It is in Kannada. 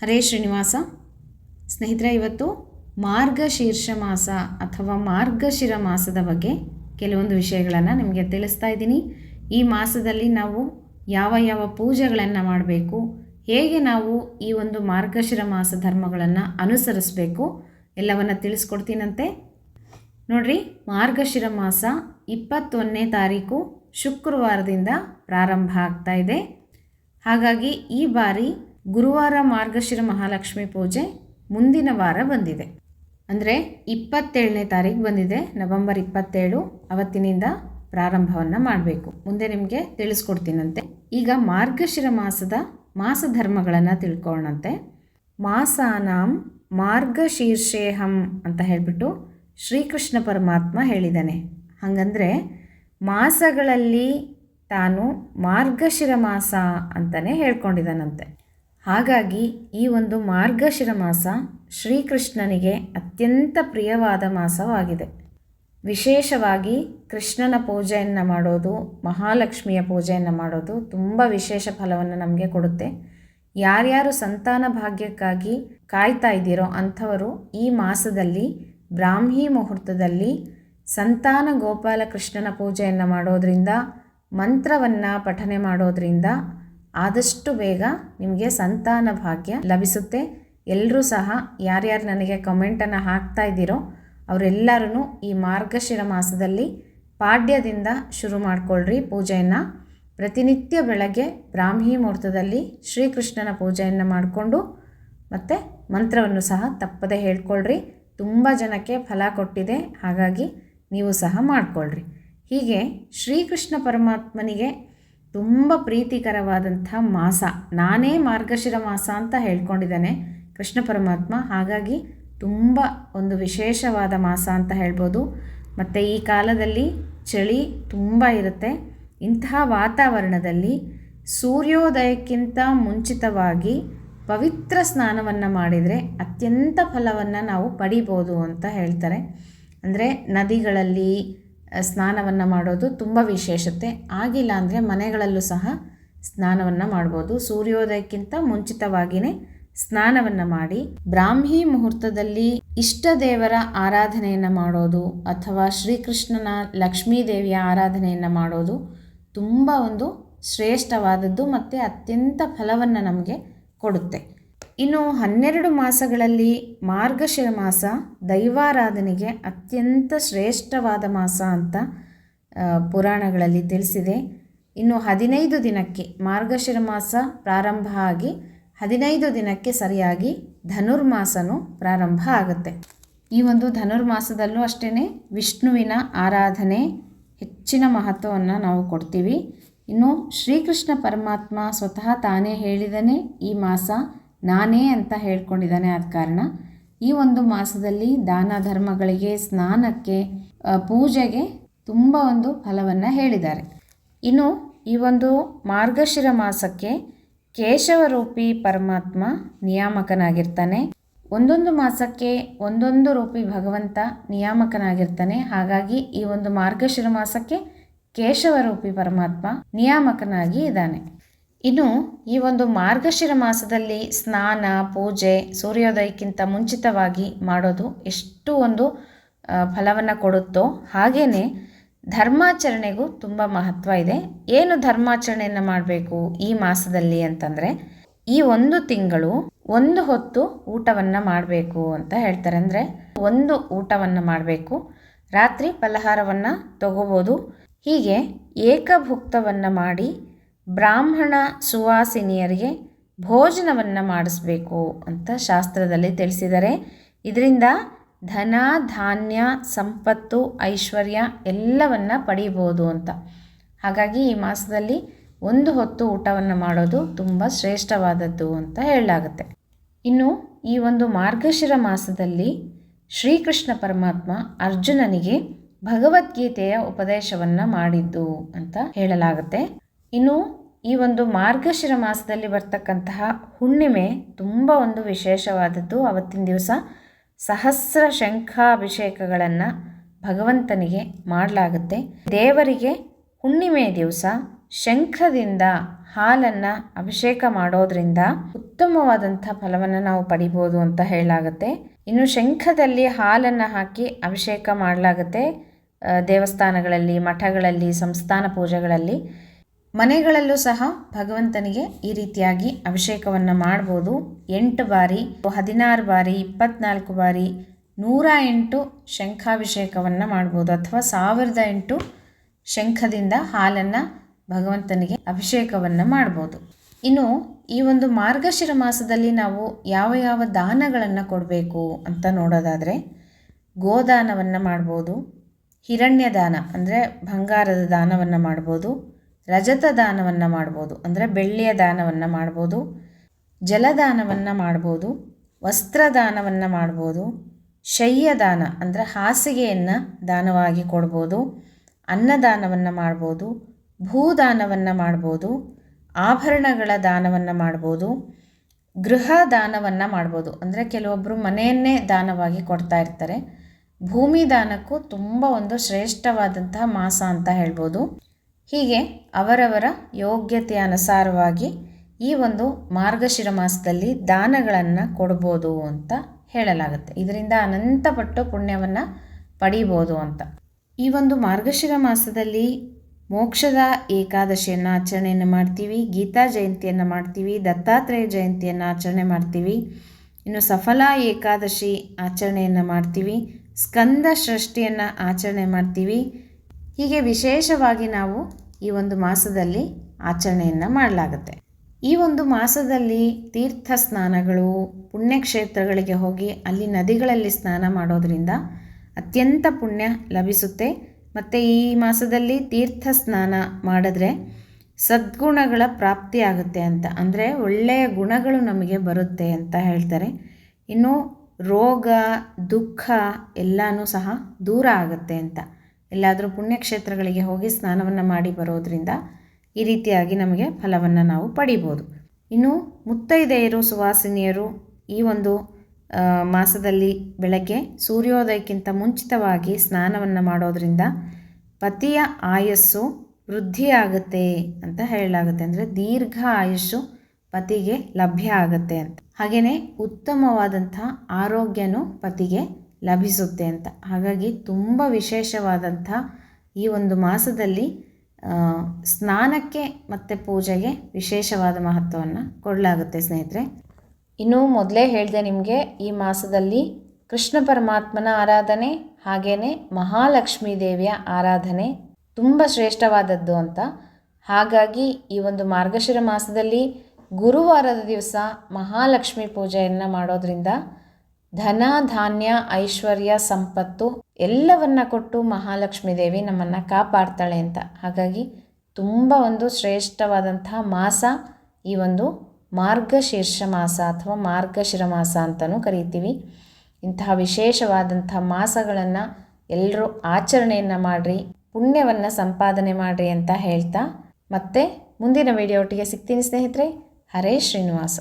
ಹರೇ ಶ್ರೀನಿವಾಸ. ಸ್ನೇಹಿತರೆ, ಇವತ್ತು ಮಾರ್ಗಶೀರ್ಷ ಮಾಸ ಅಥವಾ ಮಾರ್ಗಶಿರ ಮಾಸದ ಬಗ್ಗೆ ಕೆಲವೊಂದು ವಿಷಯಗಳನ್ನು ನಿಮಗೆ ತಿಳಿಸ್ತಾ ಇದ್ದೀನಿ. ಈ ಮಾಸದಲ್ಲಿ ನಾವು ಯಾವ ಯಾವ ಪೂಜೆಗಳನ್ನು ಮಾಡಬೇಕು, ಹೇಗೆ ನಾವು ಈ ಒಂದು ಮಾರ್ಗಶಿರ ಮಾಸ ಧರ್ಮಗಳನ್ನು ಅನುಸರಿಸಬೇಕು ಎಲ್ಲವನ್ನು ತಿಳಿಸ್ಕೊಡ್ತೀನಂತೆ. ನೋಡ್ರಿ ಮಾರ್ಗಶಿರ ಮಾಸ ಇಪ್ಪತ್ತೊಂದನೇ ತಾರೀಕು ಶುಕ್ರವಾರದಿಂದ ಪ್ರಾರಂಭ ಆಗ್ತಾ ಇದೆ. ಹಾಗಾಗಿ ಈ ಬಾರಿ ಗುರುವಾರ ಮಾರ್ಗಶಿರ ಮಹಾಲಕ್ಷ್ಮಿ ಪೂಜೆ ಮುಂದಿನ ವಾರ ಬಂದಿದೆ. ಅಂದರೆ ಇಪ್ಪತ್ತೇಳನೇ ತಾರೀಕು ಬಂದಿದೆ. ನವೆಂಬರ್ ಇಪ್ಪತ್ತೇಳು ಅವತ್ತಿನಿಂದ ಪ್ರಾರಂಭವನ್ನು ಮಾಡಬೇಕು. ಮುಂದೆ ನಿಮಗೆ ತಿಳಿಸ್ಕೊಡ್ತೀನಂತೆ. ಈಗ ಮಾರ್ಗಶಿರ ಮಾಸದ ಮಾಸ ಧರ್ಮಗಳನ್ನು ತಿಳ್ಕೊಳ್ಳೋಣಂತೆ ಮಾಸಾನಾಂ ಮಾರ್ಗಶೀರ್ಷೇಹಂ ಅಂತ ಹೇಳಿಬಿಟ್ಟು ಶ್ರೀಕೃಷ್ಣ ಪರಮಾತ್ಮ ಹೇಳಿದ್ದಾನೆ ಹಾಗಂದರೆ ಮಾಸಗಳಲ್ಲಿ ತಾನು ಮಾರ್ಗಶಿರ ಮಾಸ ಅಂತಲೇ ಹೇಳ್ಕೊಂಡಿದ್ದಾನಂತೆ ಹಾಗಾಗಿ ಈ ಒಂದು ಮಾರ್ಗಶಿರ ಮಾಸ ಶ್ರೀಕೃಷ್ಣನಿಗೆ ಅತ್ಯಂತ ಪ್ರಿಯವಾದ ಮಾಸವಾಗಿದೆ. ವಿಶೇಷವಾಗಿ ಕೃಷ್ಣನ ಪೂಜೆಯನ್ನು ಮಾಡೋದು, ಮಹಾಲಕ್ಷ್ಮಿಯ ಪೂಜೆಯನ್ನು ಮಾಡೋದು ತುಂಬ ವಿಶೇಷ ಫಲವನ್ನು ನಮಗೆ ಕೊಡುತ್ತೆ. ಯಾರ್ಯಾರು ಸಂತಾನ ಭಾಗ್ಯಕ್ಕಾಗಿ ಕಾಯ್ತಾ ಇದ್ದೀರೋ ಅಂಥವರು ಈ ಮಾಸದಲ್ಲಿ ಬ್ರಾಹ್ಮಿ ಮುಹೂರ್ತದಲ್ಲಿ ಸಂತಾನ ಗೋಪಾಲಕೃಷ್ಣನ ಪೂಜೆಯನ್ನು ಮಾಡೋದರಿಂದ, ಮಂತ್ರವನ್ನು ಪಠನೆ ಮಾಡೋದರಿಂದ ಆದಷ್ಟು ಬೇಗ ನಿಮಗೆ ಸಂತಾನ ಭಾಗ್ಯ ಲಭಿಸುತ್ತೆ. ಎಲ್ಲರೂ ಸಹ ಯಾರ್ಯಾರು ನನಗೆ ಕಮೆಂಟನ್ನು ಹಾಕ್ತಾ ಇದ್ದೀರೋ ಅವರೆಲ್ಲರೂ ಈ ಮಾರ್ಗಶಿರ ಮಾಸದಲ್ಲಿ ಪಾಡ್ಯದಿಂದ ಶುರು ಮಾಡಿಕೊಳ್ಳ್ರಿ ಪೂಜೆಯನ್ನು. ಪ್ರತಿನಿತ್ಯ ಬೆಳಗ್ಗೆ ಬ್ರಾಹ್ಮಿ ಮುಹೂರ್ತದಲ್ಲಿ ಶ್ರೀಕೃಷ್ಣನ ಪೂಜೆಯನ್ನು ಮಾಡಿಕೊಂಡು ಮತ್ತು ಮಂತ್ರವನ್ನು ಸಹ ತಪ್ಪದೆ ಹೇಳ್ಕೊಳ್ರಿ. ತುಂಬ ಜನಕ್ಕೆ ಫಲ ಕೊಟ್ಟಿದೆ, ಹಾಗಾಗಿ ನೀವು ಸಹ ಮಾಡಿಕೊಳ್ಳ್ರಿ ಹೀಗೆ ಶ್ರೀಕೃಷ್ಣ ಪರಮಾತ್ಮನಿಗೆ ತುಂಬ ಪ್ರೀತಿಕರವಾದಂಥ ಮಾಸ. ನಾನೇ ಮಾರ್ಗಶಿರ ಮಾಸ ಅಂತ ಹೇಳ್ಕೊಂಡಿದ್ದಾನೆ. ಕೃಷ್ಣ ಪರಮಾತ್ಮ, ಹಾಗಾಗಿ ತುಂಬ ಒಂದು ವಿಶೇಷವಾದ ಮಾಸ ಅಂತ ಹೇಳ್ಬೋದು. ಮತ್ತು ಈ ಕಾಲದಲ್ಲಿ ಚಳಿ ತುಂಬ ಇರುತ್ತೆ. ಇಂತಹ ವಾತಾವರಣದಲ್ಲಿ ಸೂರ್ಯೋದಯಕ್ಕಿಂತ ಮುಂಚಿತವಾಗಿ ಪವಿತ್ರ ಸ್ನಾನವನ್ನು ಮಾಡಿದರೆ ಅತ್ಯಂತ ಫಲವನ್ನು ನಾವು ಪಡಿಬೋದು ಅಂತ ಹೇಳ್ತಾರೆ. ಅಂದರೆ ನದಿಗಳಲ್ಲಿ ಸ್ನಾನವನ್ನು ಮಾಡೋದು ತುಂಬ ವಿಶೇಷತೆ ಆಗಿಲ್ಲ ಅಂದರೆ ಮನೆಗಳಲ್ಲೂ ಸಹ ಸ್ನಾನವನ್ನು ಮಾಡ್ಬೋದು. ಸೂರ್ಯೋದಯಕ್ಕಿಂತ ಮುಂಚಿತವಾಗಿಯೇ ಸ್ನಾನವನ್ನು ಮಾಡಿ ಬ್ರಾಹ್ಮಿ ಮುಹೂರ್ತದಲ್ಲಿ ಇಷ್ಟ ದೇವರ ಆರಾಧನೆಯನ್ನು ಮಾಡೋದು ಅಥವಾ ಶ್ರೀಕೃಷ್ಣನ ಲಕ್ಷ್ಮೀ ದೇವಿಯ ಆರಾಧನೆಯನ್ನು ಮಾಡೋದು ತುಂಬ ಒಂದು ಶ್ರೇಷ್ಠವಾದದ್ದು ಮತ್ತು ಅತ್ಯಂತ ಫಲವನ್ನು ನಮಗೆ ಕೊಡುತ್ತೆ. ಇನ್ನು ಹನ್ನೆರಡು ಮಾಸಗಳಲ್ಲಿ ಮಾರ್ಗಶಿರ ಮಾಸ ದೈವಾರಾಧನೆಗೆ ಅತ್ಯಂತ ಶ್ರೇಷ್ಠವಾದ ಮಾಸ ಅಂತ ಪುರಾಣಗಳಲ್ಲಿ ತಿಳಿಸಿದೆ. ಇನ್ನು ಹದಿನೈದು ದಿನಕ್ಕೆ ಮಾರ್ಗಶಿರ ಮಾಸ ಪ್ರಾರಂಭ ಆಗಿ ಹದಿನೈದು ದಿನಕ್ಕೆ ಸರಿಯಾಗಿ ಧನುರ್ಮಾಸನೂ ಪ್ರಾರಂಭ ಆಗುತ್ತೆ. ಈ ಒಂದು ಧನುರ್ಮಾಸದಲ್ಲೂ ಅಷ್ಟೇ ವಿಷ್ಣುವಿನ ಆರಾಧನೆ ಹೆಚ್ಚಿನ ಮಹತ್ವವನ್ನು ನಾವು ಕೊಡ್ತೀವಿ. ಇನ್ನು ಶ್ರೀಕೃಷ್ಣ ಪರಮಾತ್ಮ ಸ್ವತಃ ತಾನೇ ಹೇಳಿದನೇ ಈ ಮಾಸ ನಾನೇ ಅಂತ ಹೇಳ್ಕೊಂಡಿದ್ದಾನೆ ಆದ ಕಾರಣ ಈ ಒಂದು ಮಾಸದಲ್ಲಿ ದಾನ ಧರ್ಮಗಳಿಗೆ ಸ್ನಾನಕ್ಕೆ ಪೂಜೆಗೆ ತುಂಬ ಒಂದು ಫಲವನ್ನು ಹೇಳಿದ್ದಾರೆ. ಇನ್ನು ಈ ಒಂದು ಮಾರ್ಗಶಿರ ಮಾಸಕ್ಕೆ ಕೇಶವರೂಪಿ ಪರಮಾತ್ಮ ನಿಯಾಮಕನಾಗಿರ್ತಾನೆ. ಒಂದೊಂದು ಮಾಸಕ್ಕೆ ಒಂದೊಂದು ರೂಪಿ ಭಗವಂತ ನಿಯಾಮಕನಾಗಿರ್ತಾನೆ. ಹಾಗಾಗಿ ಈ ಒಂದು ಮಾರ್ಗಶಿರ ಮಾಸಕ್ಕೆ ಕೇಶವರೂಪಿ ಪರಮಾತ್ಮ ನಿಯಾಮಕನಾಗಿ ಇದ್ದಾನೆ. ಇನ್ನು ಈ ಒಂದು ಮಾರ್ಗಶಿರ ಮಾಸದಲ್ಲಿ ಸ್ನಾನ, ಪೂಜೆ, ಸೂರ್ಯೋದಯಕ್ಕಿಂತ ಮುಂಚಿತವಾಗಿ ಮಾಡೋದು ಎಷ್ಟು ಒಂದು ಫಲವನ್ನು ಕೊಡುತ್ತೋ ಹಾಗೆಯೇ ಧರ್ಮಾಚರಣೆಗೂ ತುಂಬ ಮಹತ್ವ ಇದೆ. ಏನು ಧರ್ಮಾಚರಣೆಯನ್ನು ಮಾಡಬೇಕು ಈ ಮಾಸದಲ್ಲಿ ಅಂತಂದರೆ ಈ ಒಂದು ತಿಂಗಳು ಒಂದು ಹೊತ್ತು ಊಟವನ್ನು ಮಾಡಬೇಕು ಅಂತ ಹೇಳ್ತಾರೆ. ಅಂದರೆ ಒಂದು ಊಟವನ್ನು ಮಾಡಬೇಕು, ರಾತ್ರಿ ಫಲಹಾರವನ್ನು ತಗೋಬೋದು, ಹೀಗೆ ಏಕಭುಕ್ತವನ್ನು ಮಾಡಿ ಬ್ರಾಹ್ಮಣ ಸುವಾಸಿನಿಯರಿಗೆ ಭೋಜನವನ್ನು ಮಾಡಿಸ್ಬೇಕು ಅಂತ ಶಾಸ್ತ್ರದಲ್ಲಿ ತಿಳಿಸಿದರೆ, ಇದರಿಂದ ಧನ, ಧಾನ್ಯ, ಸಂಪತ್ತು, ಐಶ್ವರ್ಯ ಎಲ್ಲವನ್ನು ಪಡೆಯಬಹುದು ಅಂತ. ಹಾಗಾಗಿ ಈ ಮಾಸದಲ್ಲಿ ಒಂದು ಹೊತ್ತು ಊಟವನ್ನು ಮಾಡೋದು ತುಂಬ ಶ್ರೇಷ್ಠವಾದದ್ದು ಅಂತ ಹೇಳಲಾಗುತ್ತೆ. ಇನ್ನು ಈ ಒಂದು ಮಾರ್ಗಶಿರ ಮಾಸದಲ್ಲಿ ಶ್ರೀಕೃಷ್ಣ ಪರಮಾತ್ಮ ಅರ್ಜುನನಿಗೆ ಭಗವದ್ಗೀತೆಯ ಉಪದೇಶವನ್ನು ಮಾಡಿದ್ದು ಅಂತ ಹೇಳಲಾಗುತ್ತೆ. ಇನ್ನು ಈ ಒಂದು ಮಾರ್ಗಶಿರ ಮಾಸದಲ್ಲಿ ಬರ್ತಕ್ಕಂತಹ ಹುಣ್ಣಿಮೆ ತುಂಬ ಒಂದು ವಿಶೇಷವಾದದ್ದು. ಅವತ್ತಿನ ದಿವಸ ಸಹಸ್ರ ಶಂಖಾಭಿಷೇಕಗಳನ್ನು ಭಗವಂತನಿಗೆ ಮಾಡಲಾಗುತ್ತೆ. ದೇವರಿಗೆ ಹುಣ್ಣಿಮೆ ದಿವಸ ಶಂಖದಿಂದ ಹಾಲನ್ನು ಅಭಿಷೇಕ ಮಾಡೋದ್ರಿಂದ ಉತ್ತಮವಾದಂಥ ಫಲವನ್ನು ನಾವು ಪಡಿಬೋದು ಅಂತ ಹೇಳಲಾಗುತ್ತೆ. ಇನ್ನು ಶಂಖದಲ್ಲಿ ಹಾಲನ್ನು ಹಾಕಿ ಅಭಿಷೇಕ ಮಾಡಲಾಗುತ್ತೆ. ದೇವಸ್ಥಾನಗಳಲ್ಲಿ, ಮಠಗಳಲ್ಲಿ, ಸಂಸ್ಥಾನ ಪೂಜೆಗಳಲ್ಲಿ. ಮನೆಗಳಲ್ಲೂ ಸಹ ಭಗವಂತನಿಗೆ ಈ ರೀತಿಯಾಗಿ ಅಭಿಷೇಕವನ್ನು ಮಾಡ್ಬೋದು. ಎಂಟು ಬಾರಿ, ಹದಿನಾರು ಬಾರಿ, ಇಪ್ಪತ್ನಾಲ್ಕು ಬಾರಿ ನೂರ ಎಂಟು ಶಂಖಾಭಿಷೇಕವನ್ನು ಮಾಡ್ಬೋದು ಅಥವಾ ಸಾವಿರದ ಎಂಟು ಶಂಖದಿಂದ ಹಾಲನ್ನು ಭಗವಂತನಿಗೆ ಅಭಿಷೇಕವನ್ನು ಮಾಡ್ಬೋದು. ಇನ್ನು ಈ ಒಂದು ಮಾರ್ಗಶಿರ ಮಾಸದಲ್ಲಿ ನಾವು ಯಾವ ಯಾವ ದಾನಗಳನ್ನು ಕೊಡಬೇಕು ಅಂತ ನೋಡೋದಾದರೆ ಗೋದಾನವನ್ನು ಮಾಡ್ಬೋದು ಹಿರಣ್ಯ ದಾನ ಅಂದರೆ ಬಂಗಾರದ ದಾನವನ್ನು ಮಾಡ್ಬೋದು ರಜತ ದಾನವನ್ನು ಮಾಡ್ಬೋದು. ಅಂದರೆ ಬೆಳ್ಳಿಯ ದಾನವನ್ನು ಮಾಡ್ಬೋದು. ಜಲದಾನವನ್ನು ಮಾಡ್ಬೋದು. ವಸ್ತ್ರದಾನವನ್ನು ಮಾಡ್ಬೋದು. ಶಯ್ಯದಾನ ಅಂದರೆ ಹಾಸಿಗೆಯನ್ನು ದಾನವಾಗಿ ಕೊಡ್ಬೋದು. ಅನ್ನದಾನವನ್ನು ಮಾಡ್ಬೋದು. ಭೂದಾನವನ್ನು ಮಾಡ್ಬೋದು. ಆಭರಣಗಳ ದಾನವನ್ನು ಮಾಡ್ಬೋದು. ಗೃಹ ದಾನವನ್ನು ಮಾಡ್ಬೋದು. ಅಂದರೆ ಕೆಲವೊಬ್ಬರು ಮನೆಯನ್ನೇ ದಾನವಾಗಿ ಕೊಡ್ತಾ ಇರ್ತಾರೆ. ಭೂಮಿ ದಾನಕ್ಕೂ ತುಂಬ ಒಂದು ಶ್ರೇಷ್ಠವಾದಂತಹ ಮಾಸ ಅಂತ ಹೇಳ್ಬೋದು. ಹೀಗೆ ಅವರವರ ಯೋಗ್ಯತೆಯ ಅನುಸಾರವಾಗಿ ಈ ಒಂದು ಮಾರ್ಗಶಿರ ಮಾಸದಲ್ಲಿ ದಾನಗಳನ್ನು ಕೊಡ್ಬೋದು ಅಂತ ಹೇಳಲಾಗುತ್ತೆ. ಇದರಿಂದ ಅನಂತಪಟ್ಟು ಪುಣ್ಯವನ್ನು ಪಡಿಬೋದು ಅಂತ. ಈ ಒಂದು ಮಾರ್ಗಶಿರ ಮಾಸದಲ್ಲಿ ಮೋಕ್ಷದ ಏಕಾದಶಿಯನ್ನು ಆಚರಣೆಯನ್ನು ಮಾಡ್ತೀವಿ, ಗೀತಾ ಜಯಂತಿಯನ್ನು ಮಾಡ್ತೀವಿ, ದತ್ತಾತ್ರೇಯ ಜಯಂತಿಯನ್ನು ಆಚರಣೆ ಮಾಡ್ತೀವಿ, ಇನ್ನು ಸಫಲ ಏಕಾದಶಿ ಆಚರಣೆಯನ್ನು ಮಾಡ್ತೀವಿ, ಸ್ಕಂದ ಸೃಷ್ಟಿಯನ್ನು ಆಚರಣೆ ಮಾಡ್ತೀವಿ ಹೀಗೆ ವಿಶೇಷವಾಗಿ ನಾವು ಈ ಒಂದು ಮಾಸದಲ್ಲಿ ಆಚರಣೆಯನ್ನು ಮಾಡಲಾಗುತ್ತೆ. ಈ ಒಂದು ಮಾಸದಲ್ಲಿ ತೀರ್ಥ ಸ್ನಾನಗಳು, ಪುಣ್ಯಕ್ಷೇತ್ರಗಳಿಗೆ ಹೋಗಿ ಅಲ್ಲಿ ನದಿಗಳಲ್ಲಿ ಸ್ನಾನ ಮಾಡೋದರಿಂದ ಅತ್ಯಂತ ಪುಣ್ಯ ಲಭಿಸುತ್ತೆ. ಮತ್ತು ಈ ಮಾಸದಲ್ಲಿ ತೀರ್ಥ ಸ್ನಾನ ಮಾಡಿದ್ರೆ ಸದ್ಗುಣಗಳ ಪ್ರಾಪ್ತಿ ಆಗುತ್ತೆ ಅಂತ. ಅಂದರೆ ಒಳ್ಳೆಯ ಗುಣಗಳು ನಮಗೆ ಬರುತ್ತೆ ಅಂತ ಹೇಳ್ತಾರೆ. ಇನ್ನು ರೋಗ, ದುಃಖ ಎಲ್ಲನೂ ಸಹ ದೂರ ಆಗುತ್ತೆ ಅಂತ. ಎಲ್ಲಾದರೂ ಪುಣ್ಯಕ್ಷೇತ್ರಗಳಿಗೆ ಹೋಗಿ ಸ್ನಾನವನ್ನು ಮಾಡಿ ಬರೋದ್ರಿಂದ ಈ ರೀತಿಯಾಗಿ ನಮಗೆ ಫಲವನ್ನು ನಾವು ಪಡಿಬೋದು. ಇನ್ನು ಮುತ್ತೈದೆಯರು, ಸುವಾಸಿನಿಯರು ಈ ಒಂದು ಮಾಸದಲ್ಲಿ ಬೆಳಗ್ಗೆ ಸೂರ್ಯೋದಯಕ್ಕಿಂತ ಮುಂಚಿತವಾಗಿ ಸ್ನಾನವನ್ನು ಮಾಡೋದರಿಂದ ಪತಿಯ ಆಯಸ್ಸು ವೃದ್ಧಿಯಾಗುತ್ತೆ ಅಂತ ಹೇಳಲಾಗುತ್ತೆ. ಅಂದರೆ ದೀರ್ಘ ಆಯಸ್ಸು ಪತಿಗೆ ಲಭ್ಯ ಆಗುತ್ತೆ ಅಂತ. ಹಾಗೆಯೇ ಉತ್ತಮವಾದಂಥ ಆರೋಗ್ಯನೂ ಪತಿಗೆ ಲಭಿಸುತ್ತೆ ಅಂತ. ಹಾಗಾಗಿ ತುಂಬ ವಿಶೇಷವಾದಂಥ ಈ ಒಂದು ಮಾಸದಲ್ಲಿ ಸ್ನಾನಕ್ಕೆ ಮತ್ತು ಪೂಜೆಗೆ ವಿಶೇಷವಾದ ಮಹತ್ವವನ್ನು ಕೊಡಲಾಗುತ್ತೆ ಸ್ನೇಹಿತರೆ. ಇನ್ನು ಮೊದಲೇ ಹೇಳಿದೆ ನಿಮಗೆ, ಈ ಮಾಸದಲ್ಲಿ ಕೃಷ್ಣ ಪರಮಾತ್ಮನ ಆರಾಧನೆ ಹಾಗೆಯೇ ಮಹಾಲಕ್ಷ್ಮೀ ದೇವಿಯ ಆರಾಧನೆ ತುಂಬ ಶ್ರೇಷ್ಠವಾದದ್ದು ಅಂತ. ಹಾಗಾಗಿ ಈ ಒಂದು ಮಾರ್ಗಶಿರ ಮಾಸದಲ್ಲಿ ಗುರುವಾರದ ದಿವಸ ಮಹಾಲಕ್ಷ್ಮಿ ಪೂಜೆಯನ್ನು ಮಾಡೋದ್ರಿಂದ ಧನ, ಧಾನ್ಯ, ಐಶ್ವರ್ಯ, ಸಂಪತ್ತು ಎಲ್ಲವನ್ನ ಕೊಟ್ಟು ಮಹಾಲಕ್ಷ್ಮೀ ದೇವಿ ನಮ್ಮನ್ನು ಕಾಪಾಡ್ತಾಳೆ ಅಂತ. ಹಾಗಾಗಿ ತುಂಬ ಒಂದು ಶ್ರೇಷ್ಠವಾದಂತಹ ಮಾಸ ಈ ಒಂದು ಮಾರ್ಗಶೀರ್ಷ ಮಾಸ ಅಥವಾ ಮಾರ್ಗಶಿರ ಮಾಸ ಅಂತಲೂ ಕರಿತೀವಿ. ಇಂತಹ ವಿಶೇಷವಾದಂಥ ಮಾಸಗಳನ್ನು ಎಲ್ಲರೂ ಆಚರಣೆಯನ್ನು ಮಾಡಿರಿ, ಪುಣ್ಯವನ್ನು ಸಂಪಾದನೆ ಮಾಡಿರಿ ಅಂತ ಹೇಳ್ತಾ ಮತ್ತೆ ಮುಂದಿನ ವಿಡಿಯೋ ಒಟ್ಟಿಗೆ ಸಿಗ್ತೀನಿ ಸ್ನೇಹಿತರೆ. ಹರೇ ಶ್ರೀನಿವಾಸ.